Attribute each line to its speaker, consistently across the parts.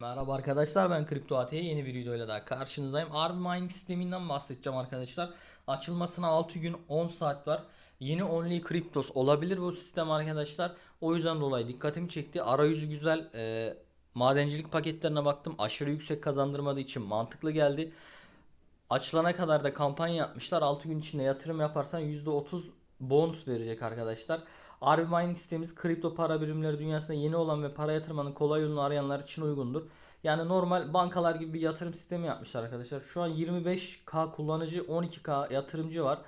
Speaker 1: Merhaba arkadaşlar ben Kripto AT'ye yeni bir videoyla daha karşınızdayım. Arb Mining sisteminden bahsedeceğim arkadaşlar. Açılmasına 6 gün 10 saat var. Yeni Only Cryptos olabilir bu sistem arkadaşlar. O yüzden dolayı dikkatimi çekti. Arayüzü güzel. E, madencilik paketlerine baktım. Aşırı yüksek kazandırmadığı için mantıklı geldi. Açılana kadar da kampanya yapmışlar. 6 gün içinde yatırım yaparsan %30 bonus verecek arkadaşlar. RB Mining sistemimiz kripto para birimleri dünyasında yeni olan ve para yatırmanın kolay yolunu arayanlar için uygundur. Yani normal bankalar gibi bir yatırım sistemi yapmışlar arkadaşlar. Şu an 25k kullanıcı 12k yatırımcı var.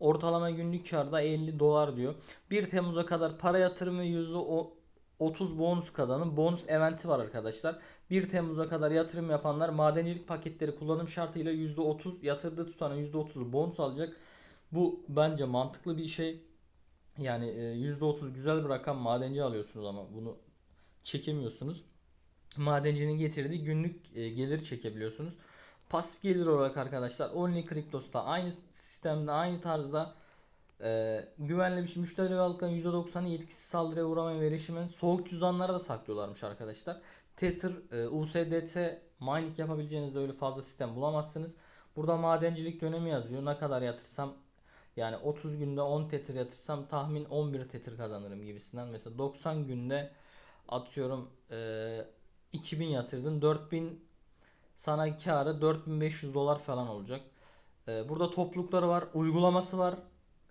Speaker 1: Ortalama günlük karda 50 dolar diyor. 1 Temmuz'a kadar para yatırımı %30 bonus kazanın. Bonus eventi var arkadaşlar. 1 Temmuz'a kadar yatırım yapanlar madencilik paketleri kullanım şartıyla %30 yatırdığı tutana %30 bonus alacak. Bu bence mantıklı bir şey. Yani e, %30 güzel bir rakam madenci alıyorsunuz ama bunu çekemiyorsunuz. Madencinin getirdiği günlük e, gelir çekebiliyorsunuz. Pasif gelir olarak arkadaşlar Only Cryptos'ta aynı sistemde aynı tarzda e, güvenli bir şey. Müşteri halkın %90'ı yetkisiz saldırıya uğramaya ve erişimin soğuk cüzdanlara da saklıyorlarmış arkadaşlar. Tether, e, USDT mining yapabileceğinizde öyle fazla sistem bulamazsınız. Burada madencilik dönemi yazıyor. Ne kadar yatırsam yani 30 günde 10 tether yatırsam tahmin 11 tether kazanırım gibisinden. Mesela 90 günde atıyorum e, 2000 yatırdın 4000 sana karı 4500 dolar falan olacak. E, burada toplulukları var, uygulaması var.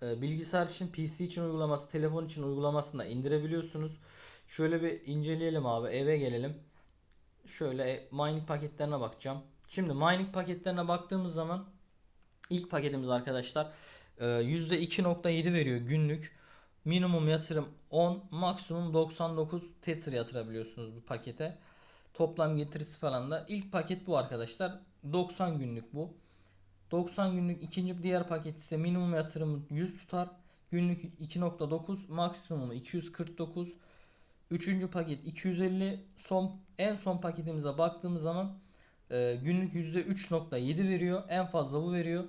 Speaker 1: E, bilgisayar için, PC için uygulaması, telefon için uygulamasını da indirebiliyorsunuz. Şöyle bir inceleyelim abi, eve gelelim. Şöyle mining paketlerine bakacağım. Şimdi mining paketlerine baktığımız zaman ilk paketimiz arkadaşlar e, %2.7 veriyor günlük. Minimum yatırım 10, maksimum 99 tether yatırabiliyorsunuz bu pakete. Toplam getirisi falan da ilk paket bu arkadaşlar. 90 günlük bu. 90 günlük ikinci diğer paket ise minimum yatırımı 100 tutar. Günlük 2.9 maksimum 249. Üçüncü paket 250. Son en son paketimize baktığımız zaman e, günlük %3.7 veriyor. En fazla bu veriyor.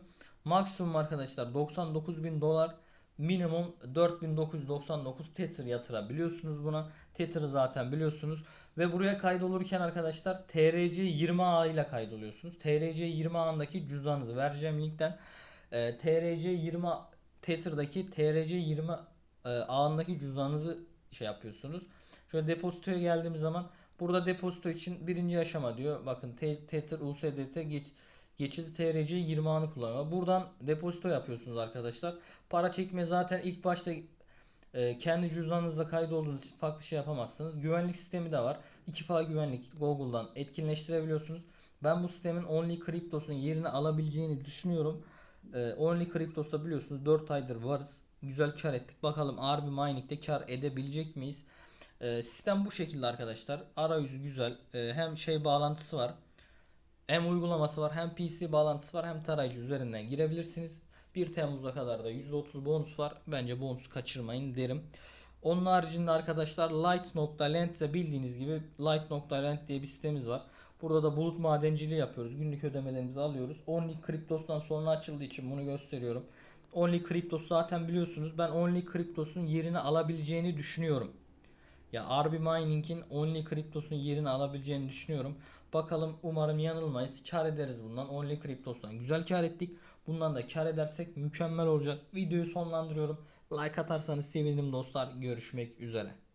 Speaker 1: Maksimum arkadaşlar 99 bin dolar. Minimum 4999 Tether yatırabiliyorsunuz buna. Tether'ı zaten biliyorsunuz. Ve buraya kaydolurken arkadaşlar TRC 20A ile kaydoluyorsunuz. TRC 20 A'ndaki cüzdanınızı vereceğim linkten. E, TRC 20 Tether'daki TRC 20 e, A'ndaki cüzdanınızı şey yapıyorsunuz. Şöyle depozitoya geldiğimiz zaman burada depozito için birinci aşama diyor. Bakın Te- Tether USDT geç geçidi TRC 20 anı kullanıyor. Buradan depozito yapıyorsunuz arkadaşlar. Para çekme zaten ilk başta e, kendi cüzdanınızda kaydolduğunuz için farklı şey yapamazsınız. Güvenlik sistemi de var. 2FA güvenlik Google'dan etkinleştirebiliyorsunuz. Ben bu sistemin Only Cryptos'un yerini alabileceğini düşünüyorum. E, Only Cryptos'ta biliyorsunuz 4 aydır varız. Güzel kar ettik. Bakalım RB Mining'de kar edebilecek miyiz? E, sistem bu şekilde arkadaşlar. Arayüzü güzel. E, hem şey bağlantısı var. Hem uygulaması var hem PC bağlantısı var hem tarayıcı üzerinden girebilirsiniz. 1 Temmuz'a kadar da %30 bonus var. Bence bonus kaçırmayın derim. Onun haricinde arkadaşlar Light.Land de bildiğiniz gibi Light.Land diye bir sitemiz var. Burada da bulut madenciliği yapıyoruz. Günlük ödemelerimizi alıyoruz. Only Cryptos'tan sonra açıldığı için bunu gösteriyorum. Only Cryptos zaten biliyorsunuz. Ben Only Cryptos'un yerini alabileceğini düşünüyorum. Ya RB Mining'in Only Cryptos'un yerini alabileceğini düşünüyorum. Bakalım umarım yanılmayız. Kar ederiz bundan. Only Cryptos'tan güzel kar ettik. Bundan da kar edersek mükemmel olacak. Videoyu sonlandırıyorum. Like atarsanız sevinirim dostlar. Görüşmek üzere.